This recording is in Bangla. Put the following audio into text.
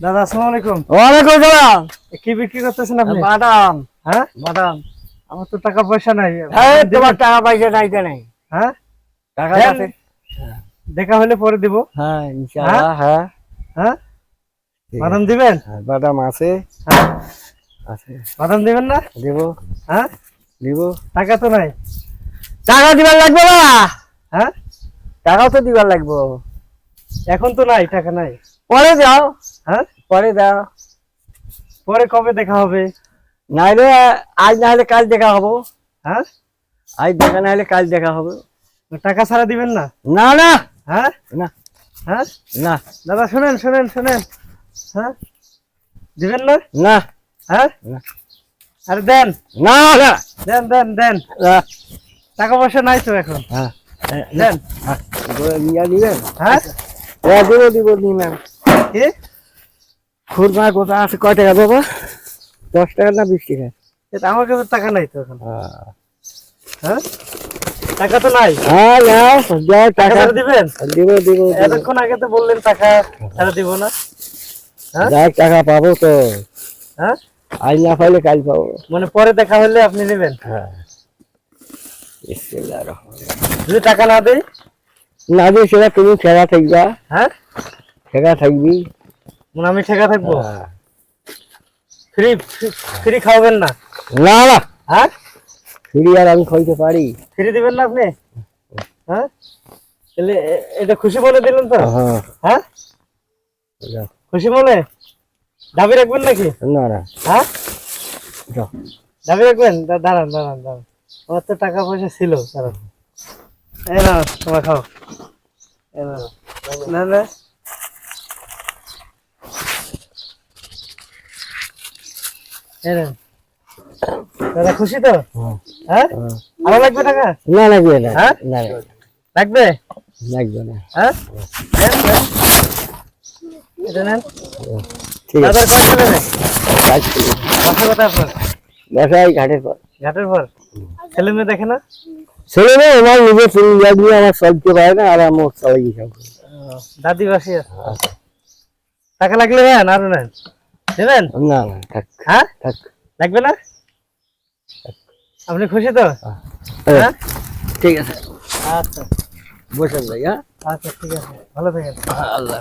দাদা আসসালামু আলাইকুম। ওয়ালাইকুম সালাম কি বিক্রি করতেছেন আপনি? বাদাম। হ্যাঁ? বাদাম। আমার তো টাকা পয়সা নাই। হ্যাঁ তোমার টাকা পয়সা নাই হ্যাঁ? টাকা আছে। দেখা হলে পরে দিব। হ্যাঁ ইনশাআল্লাহ হ্যাঁ? হ্যাঁ। বাদাম দিবেন? হ্যাঁ, বাদাম আছে। হ্যাঁ। আছে। বাদাম দিবেন না? দিব। হ্যাঁ? দিব। টাকা তো নাই। টাকা দিবার লাগবে না। হ্যাঁ? টাকাও তো দিবার লাগবে। এখন তো নাই টাকা নাই। পরে যাও। হ্যাঁ? পরে যাও। পরে কবে দেখা হবে? নাইলে আজ না হলে কাল দেখা হব। হ্যাঁ? আজ দেখা না হলে কাল দেখা হবে। টাকা ছাড়া দিবেন না? না না। হ্যাঁ? না। হ্যাঁ? না। দাদা শুনেন শুনেন শুনেন। হ্যাঁ? দিবেন না? না। হ্যাঁ? না। আরে দেন। না না। দেন দেন দেন। টাকা পয়সা নাই তো এখন। হ্যাঁ। দেন। হ্যাঁ। দিবেন হ্যাঁ? হ্যাঁ দিব দিব নিবেন কি খুরমা কোথা আছে কয় টাকা দেবো দশ টাকা না বিশ টাকা? এটা আমার কাছে টাকা নাই তো এখন। হ্যাঁ হ্যাঁ? টাকা তো নাই। হ্যাঁ নাও, টাকা টাকা। দিবেন? দিব দিব দিব। এতক্ষণ আগে তো বললেন টাকা ছাড়া দিব না। হ্যাঁ? টাকা পাবো তো। হ্যাঁ? আজ না পাইলে কাল পাবো। মানে পরে দেখা হলে আপনি নেবেন। হ্যাঁ। যদি টাকা না দেয় না দিয়ে সেটা তুমি ঠেকা থাকবা। হ্যাঁ? ঠেকা থাকবি? মানে আমি ঠেকা থাকব। হ্যাঁ। ফ্রি ফ্রি খাওয়াবেন না। না না। হ্যাঁ? ফ্রি আর আমি খাইতে পারি। ফ্রি দিবেন না আপনি? হ্যাঁ? তাহলে এটা খুশি বলে দিলেন তো? হ্যাঁ। হ্যাঁ? খুশি মনে? দাবি রাখবেন নাকি? না না। হ্যাঁ। দাবি রাখবেন? দাঁড়ান দাঁড়ান দাঁড়ান। আমার তো টাকা পয়সা ছিল দাঁড়ান। এই না তোমার খাও। এই নাও। না না এই নাও। দাদা খুশি তো? হ্যাঁ। হ্যাঁ হ্যাঁ। আরও লাগবে টাকা? না লাগবে না। হ্যাঁ? না লাগবে। লাগবে? না। হ্যাঁ। এটা নেন। ঠিক আছে। কাজ কথা আপনার? বাসায় ঘাটের পর। ঘাটের পর? ছেলে মেয়ে দেখে না? ছেলে মেয়ে আমার নিজের ছেলে মেয়ে আমার চলতে পারে না আর আমার সবাই সব। দাদি বাসি আছে। টাকা লাগলে নেন আরও নেন। দেবেন না থাক। হ্যাঁ? থাক। লাগবে না? আপনি খুশি তো? হ্যাঁ। হ্যাঁ? হ্যাঁ। ঠিক আছে। আচ্ছা। বসেন ভাই হ্যাঁ। আচ্ছা ঠিক আছে। ভালো থাকেন। আল্লাহ